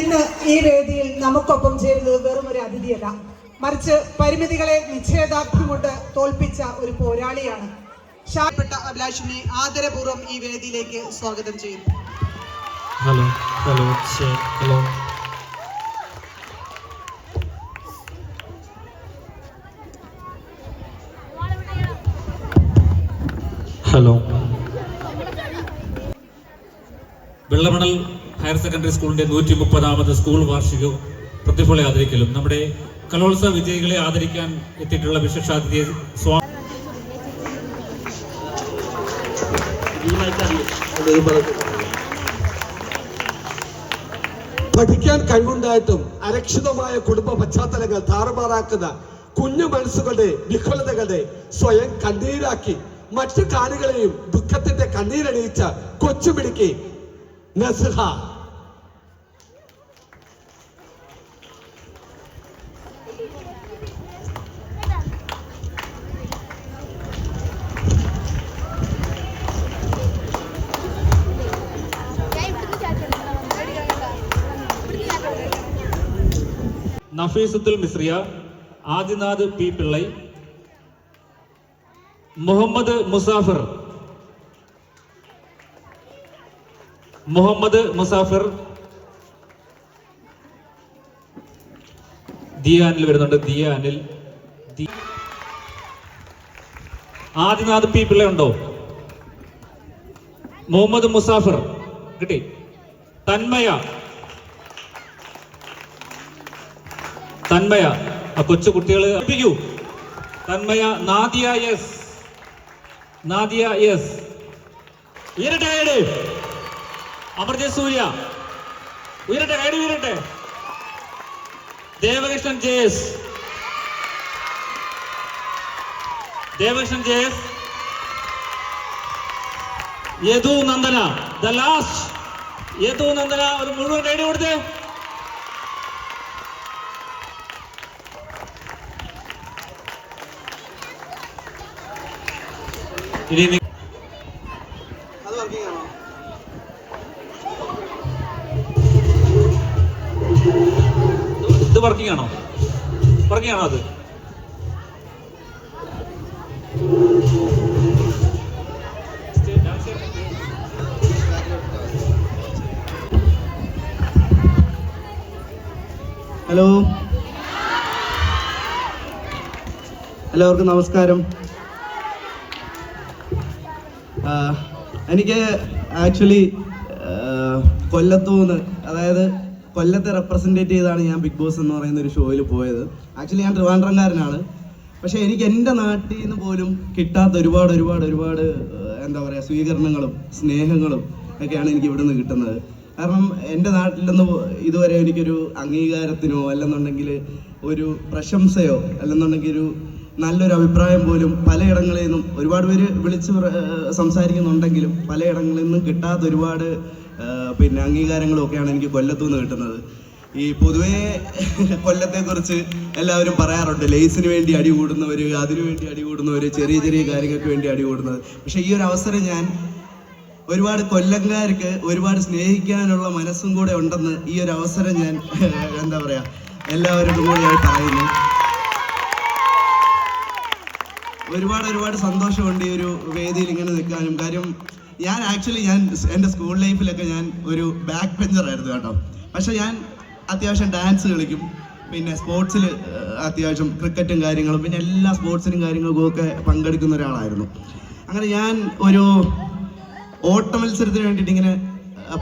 ഇന്ന് ഈ വേദിയിൽ നമുക്കൊപ്പം ചേരുന്നത് വെറും ഒരു അതിഥിയല്ല. മറിച്ച് പരിമിതികളെ നിശ്ചയദാർഢ്യം കൊണ്ട് തോൽപ്പിച്ച ഒരു പോരാളിയാണ്. ഷാപ്പെട്ട അഭിലാഷിനെ ആദരപൂർവം ഈ വേദിയിലേക്ക് സ്വാഗതം ചെയ്യുന്നു hello hello hello. Hello. Vellamanal higher secondary സ്കൂളിന്റെ നൂറ്റി മുപ്പതാമത് സ്കൂൾ വാർഷികവും പ്രതിഭകളെ ആദരിക്കലും. നമ്മുടെ കലോത്സവ വിജയികളെ ആദരിക്കാൻ എത്തിയിട്ടുള്ള വിശേഷാതിഥിയെ സ്വാ പഠിക്കാൻ കഴിവുണ്ടായിട്ടും അരക്ഷിതമായ കുടുംബ പശ്ചാത്തലങ്ങൾ താറുമാറാക്കുന്ന കുഞ്ഞു മനസ്സുകളുടെ വിഫലതകളെ സ്വയം കണ്ണീരാക്കി മറ്റു കാണികളെയും ദുഃഖത്തിന്റെ കണ്ണീരണിയിച്ച കൊച്ചുപിടിക്ക് നസ്ഹ. നഫീസത്തുൽ മിസ്രിയ ആദിനാഥ് പി പിള്ളൈ മുഹമ്മദ് മുസാഫർ മുഹമ്മദ് മുസാഫിർ ദിയാനിൽ വരുന്നുണ്ട് ദിയ അനിൽ ആദിനാഥ് പി പിള്ള ഉണ്ടോ? മുഹമ്മദ് മുസാഫിർ കിട്ടി. തന്മയ തന്മയ ആ കൊച്ചു കുട്ടികൾ അർപ്പിക്കൂ. തന്മയ നാദിയ യെസ്. നാദിയ യെസ്. ഉയരട്ടെ കൈഡ് അമർജയ് സൂര്യ ഉയരട്ടെ kind ഉയരട്ടെ. Devakrishnan Jayas Devakrishnan S Yadu Nandana the last. Yadu Nandana ഒരു മുഴുവൻ കൈഡ് കൊടുത്തേ. ഇനി ഇത് വർക്കിംഗ് ആണോ? വർക്കിംഗ് ആണോ അത്? ഹലോ എല്ലാവർക്കും നമസ്കാരം. എനിക്ക് ആക്ച്വലി കൊല്ലത്തൂന്ന് അതായത് കൊല്ലത്തെ റെപ്രസെന്റേറ്റ് ചെയ്താണ് ഞാൻ ബിഗ് ബോസ് എന്ന് പറയുന്ന ഒരു ഷോയിൽ പോയത്. ആക്ച്വലി ഞാൻ ട്രിവാൻഡ്രംകാരനാണ്. പക്ഷെ എനിക്ക് എന്റെ നാട്ടിൽ നിന്ന് പോലും കിട്ടാത്ത ഒരുപാട് ഒരുപാട് ഒരുപാട് എന്താ പറയുക സ്വീകരണങ്ങളും സ്നേഹങ്ങളും ഒക്കെയാണ് എനിക്ക് ഇവിടെ നിന്ന് കിട്ടുന്നത്. കാരണം എന്റെ നാട്ടിൽ നിന്ന് ഇതുവരെ എനിക്കൊരു അംഗീകാരത്തിനോ അല്ലെന്നുണ്ടെങ്കിൽ ഒരു പ്രശംസയോ അല്ലെന്നുണ്ടെങ്കിൽ ഒരു നല്ലൊരു അഭിപ്രായം പോലും പലയിടങ്ങളിൽ നിന്നും ഒരുപാട് പേര് വിളിച്ച് സംസാരിക്കുന്നുണ്ടെങ്കിലും പലയിടങ്ങളിൽ നിന്നും കിട്ടാത്ത ഒരുപാട് പിന്നെ അംഗീകാരങ്ങളും ഒക്കെയാണ് എനിക്ക് കൊല്ലത്തു നിന്ന് കിട്ടുന്നത്. ഈ പൊതുവേ കൊല്ലത്തെക്കുറിച്ച് എല്ലാവരും പറയാറുണ്ട് ലേസിന് വേണ്ടി അടി കൂടുന്നവർ അതിനു വേണ്ടി അടി കൂടുന്നവർ ചെറിയ ചെറിയ കാര്യങ്ങൾക്ക് വേണ്ടി അടി കൂടുന്നത്. പക്ഷേ ഈ ഒരു അവസരം ഞാൻ ഒരുപാട് കൊല്ലംകാർക്ക് ഒരുപാട് സ്നേഹിക്കാനുള്ള മനസ്സും കൂടെ ഉണ്ടെന്ന് ഈ ഒരു അവസരം ഞാൻ എന്താ പറയുക എല്ലാവരോടും കൂടിയായി പറയുന്നു. ഒരുപാട് ഒരുപാട് സന്തോഷമുണ്ട് ഈ ഒരു വേദിയിൽ ഇങ്ങനെ നിൽക്കാനും. കാര്യം ഞാൻ ആക്ച്വലി ഞാൻ എന്റെ സ്കൂൾ ലൈഫിലൊക്കെ ഞാൻ ഒരു ബാക്ക് പെഞ്ചർ ആയിരുന്നു കേട്ടോ. പക്ഷെ ഞാൻ അത്യാവശ്യം ഡാൻസ് കളിക്കും. പിന്നെ സ്പോർട്സിൽ അത്യാവശ്യം ക്രിക്കറ്റും കാര്യങ്ങളും പിന്നെ എല്ലാ സ്പോർട്സിനും കാര്യങ്ങൾക്കും ഒക്കെ പങ്കെടുക്കുന്ന ഒരാളായിരുന്നു. അങ്ങനെ ഞാൻ ഒരു ഓട്ട മത്സരത്തിന് വേണ്ടിയിട്ട് ഇങ്ങനെ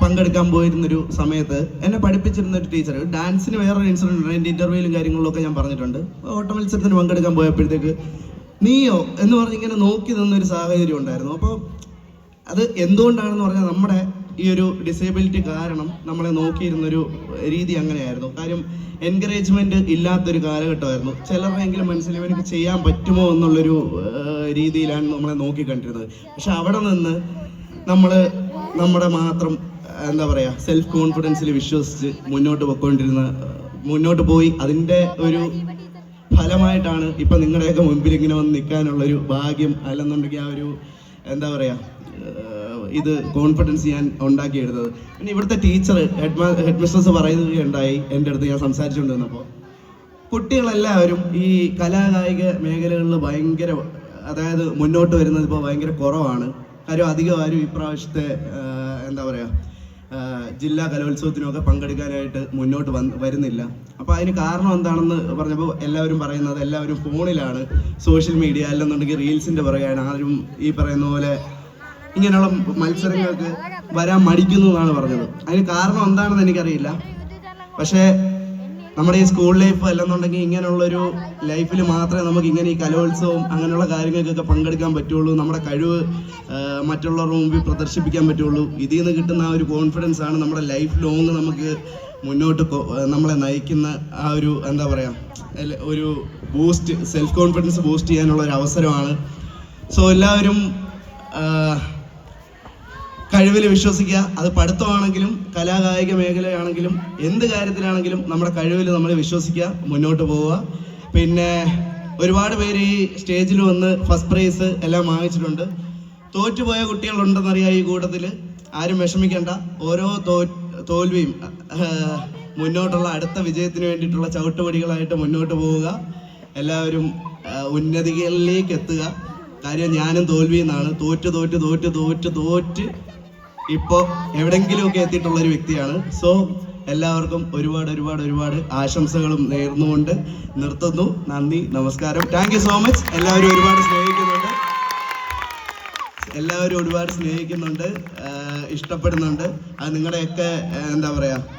പങ്കെടുക്കാൻ പോയിരുന്നൊരു സമയത്ത് എന്നെ പഠിപ്പിച്ചിരുന്ന ഒരു ടീച്ചർ ഡാൻസിന് വേറൊരു ഇൻസിഡന്റ് ഉണ്ട് എന്റെ ഇന്റർവ്യൂവിലും കാര്യങ്ങളിലൊക്കെ ഞാൻ പറഞ്ഞിട്ടുണ്ട്. ഓട്ട മത്സരത്തിന് പങ്കെടുക്കാൻ പോയപ്പോഴത്തേക്ക് നീയോ എന്ന് പറഞ്ഞ് ഇങ്ങനെ നോക്കി നിന്ന ഒരു സാഹചര്യം ഉണ്ടായിരുന്നു. അപ്പോൾ അത് എന്തുകൊണ്ടാണെന്ന് പറഞ്ഞാൽ നമ്മുടെ ഈ ഒരു ഡിസേബിലിറ്റി കാരണം നമ്മളെ നോക്കിയിരുന്നൊരു രീതി അങ്ങനെയായിരുന്നു. കാര്യം എൻകറേജ്മെന്റ് ഇല്ലാത്തൊരു കാലഘട്ടമായിരുന്നു. ചിലർക്കെങ്കിലും മനസ്സിൽ ഇവർക്ക് ചെയ്യാൻ പറ്റുമോ എന്നുള്ളൊരു രീതിയിലാണ് നമ്മളെ നോക്കി കണ്ടിരുന്നത് പക്ഷെ അവിടെ നിന്ന് നമ്മൾ നമ്മുടെ മാത്രം എന്താ പറയുക സെൽഫ് കോൺഫിഡൻസിൽ വിശ്വസിച്ച് മുന്നോട്ട് പോയിക്കൊണ്ടിരുന്ന മുന്നോട്ട് പോയി അതിന്റെ ഒരു ഫലമായിട്ടാണ് ഇപ്പൊ നിങ്ങളുടെയൊക്കെ മുൻപിൽ ഇങ്ങനെ വന്ന് നിൽക്കാനുള്ള ഒരു ഭാഗ്യം അല്ലെന്നുണ്ടെങ്കിൽ ആ ഒരു എന്താ പറയാ ഇത് കോൺഫിഡൻസ് ഞാൻ ഉണ്ടാക്കിയെടുത്തത്. പിന്നെ ഇവിടുത്തെ ടീച്ചർ ഹെഡ് ഹെഡ് മിസ്ട്രസ് പറയുകയുണ്ടായി എന്റെ അടുത്ത് ഞാൻ സംസാരിച്ചുകൊണ്ടിരുന്നപ്പോൾ. കുട്ടികളെല്ലാവരും ഈ കലാകായിക മേഖലകളിൽ ഭയങ്കര അതായത് മുന്നോട്ട് വരുന്നത് ഇപ്പോൾ ഭയങ്കര കുറവാണ്. കാര്യം അധികം ആരും ഇപ്രാവശ്യത്തെ എന്താ പറയുക ജില്ലാ കലോത്സവത്തിനൊക്കെ പങ്കെടുക്കാനായിട്ട് മുന്നോട്ട് വന്ന് വരുന്നില്ല. അപ്പോൾ അതിന് കാരണം എന്താണെന്ന് പറഞ്ഞപ്പോൾ എല്ലാവരും പറയുന്നത് എല്ലാവരും ഫോണിലാണ് സോഷ്യൽ മീഡിയ അല്ലെന്നുണ്ടെങ്കിൽ റീൽസിന്റെ പുറകെയാണ്. ആരും ഈ പറയുന്ന പോലെ ഇങ്ങനെയുള്ള മത്സരങ്ങൾക്ക് വരാൻ മടിക്കുന്നു എന്നാണ് പറഞ്ഞത്. അതിന് കാരണം എന്താണെന്ന് എനിക്കറിയില്ല. പക്ഷേ നമ്മുടെ ഈ സ്കൂൾ ലൈഫ് അല്ലെന്നുണ്ടെങ്കിൽ ഇങ്ങനെയുള്ളൊരു ലൈഫിൽ മാത്രമേ നമുക്ക് ഇങ്ങനെ ഈ കലോത്സവം അങ്ങനെയുള്ള കാര്യങ്ങൾക്കൊക്കെ പങ്കെടുക്കാൻ പറ്റുള്ളൂ. നമ്മുടെ കഴിവ് മറ്റുള്ളവർ മുമ്പിൽ പ്രദർശിപ്പിക്കാൻ പറ്റുള്ളൂ. ഇതിൽ നിന്ന് കിട്ടുന്ന ആ ഒരു കോൺഫിഡൻസ് ആണ് നമ്മുടെ ലൈഫ് ലോങ് നമുക്ക് മുന്നോട്ട് നമ്മളെ നയിക്കുന്ന ആ ഒരു എന്താ പറയുക ഒരു ബൂസ്റ്റ് സെൽഫ് കോൺഫിഡൻസ് ബൂസ്റ്റ് ചെയ്യാനുള്ള ഒരു അവസരമാണ്. സോ എല്ലാവരും കഴിവിൽ വിശ്വസിക്കുക. അത് പഠിത്തമാണെങ്കിലും കലാകായിക മേഖലയാണെങ്കിലും എന്ത് കാര്യത്തിലാണെങ്കിലും നമ്മുടെ കഴിവിൽ നമ്മൾ വിശ്വസിക്കുക മുന്നോട്ട് പോവുക. പിന്നെ ഒരുപാട് പേര് ഈ സ്റ്റേജിൽ വന്ന് ഫസ്റ്റ് പ്രൈസ് എല്ലാം വാങ്ങിച്ചിട്ടുണ്ട്. തോറ്റുപോയ കുട്ടികളുണ്ടെന്നറിയാം ഈ കൂട്ടത്തിൽ ആരും വിഷമിക്കേണ്ട. ഓരോ തോ തോൽവിയും മുന്നോട്ടുള്ള അടുത്ത വിജയത്തിന് വേണ്ടിയിട്ടുള്ള ചവിട്ടുപടികളായിട്ട് മുന്നോട്ട് പോവുക. എല്ലാവരും ഉന്നതികളിലേക്ക് എത്തുക. കാര്യം ഞാനും തോൽവി എന്നാണ്. തോറ്റ് തോറ്റ് തോറ്റ് തോറ്റ് തോറ്റ് ഇപ്പോൾ എവിടെങ്കിലുമൊക്കെ എത്തിയിട്ടുള്ള ഒരു വ്യക്തിയാണ്. സോ എല്ലാവർക്കും ഒരുപാട് ഒരുപാട് ഒരുപാട് ആശംസകളും നേർന്നുകൊണ്ട് നിർത്തുന്നു. നന്ദി നമസ്കാരം. താങ്ക് സോ മച്ച് എല്ലാവരും ഒരുപാട് സ്നേഹിക്കുന്നുണ്ട്. എല്ലാവരും ഒരുപാട് സ്നേഹിക്കുന്നുണ്ട് ഇഷ്ടപ്പെടുന്നുണ്ട്. അത് നിങ്ങളുടെയൊക്കെ എന്താ പറയുക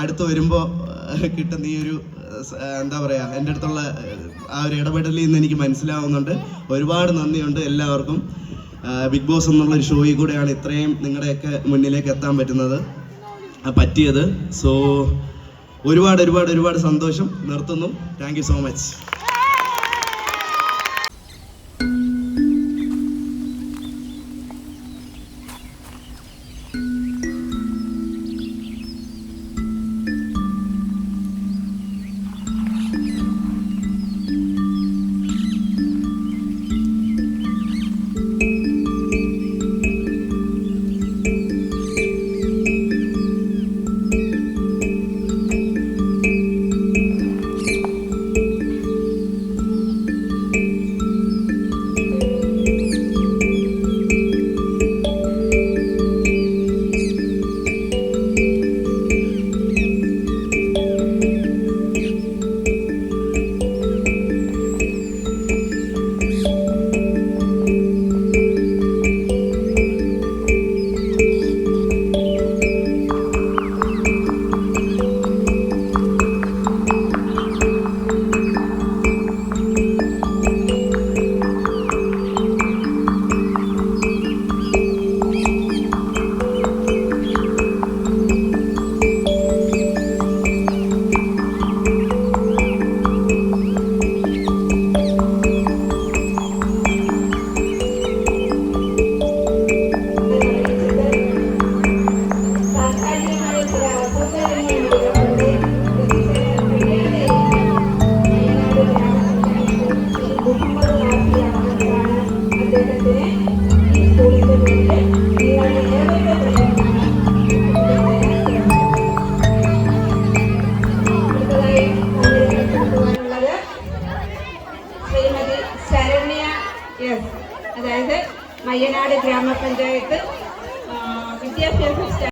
അടുത്ത് വരുമ്പോൾ കിട്ടുന്ന ഈ ഒരു എന്താ പറയുക എന്റെ അടുത്തുള്ള ആ ഒരു ഇടപെടലിൽ നിന്ന് എനിക്ക് മനസ്സിലാവുന്നുണ്ട്. ഒരുപാട് നന്ദിയുണ്ട് എല്ലാവർക്കും. ബിഗ് ബോസ് എന്നുള്ള ഒരു ഷോയിൽ കൂടെയാണ് ഇത്രയും നിങ്ങളുടെയൊക്കെ മുന്നിലേക്ക് എത്താൻ പറ്റുന്നത് പറ്റിയത്. സോ ഒരുപാട് ഒരുപാട് ഒരുപാട് സന്തോഷം. നിർത്തുന്നു. Thank so much.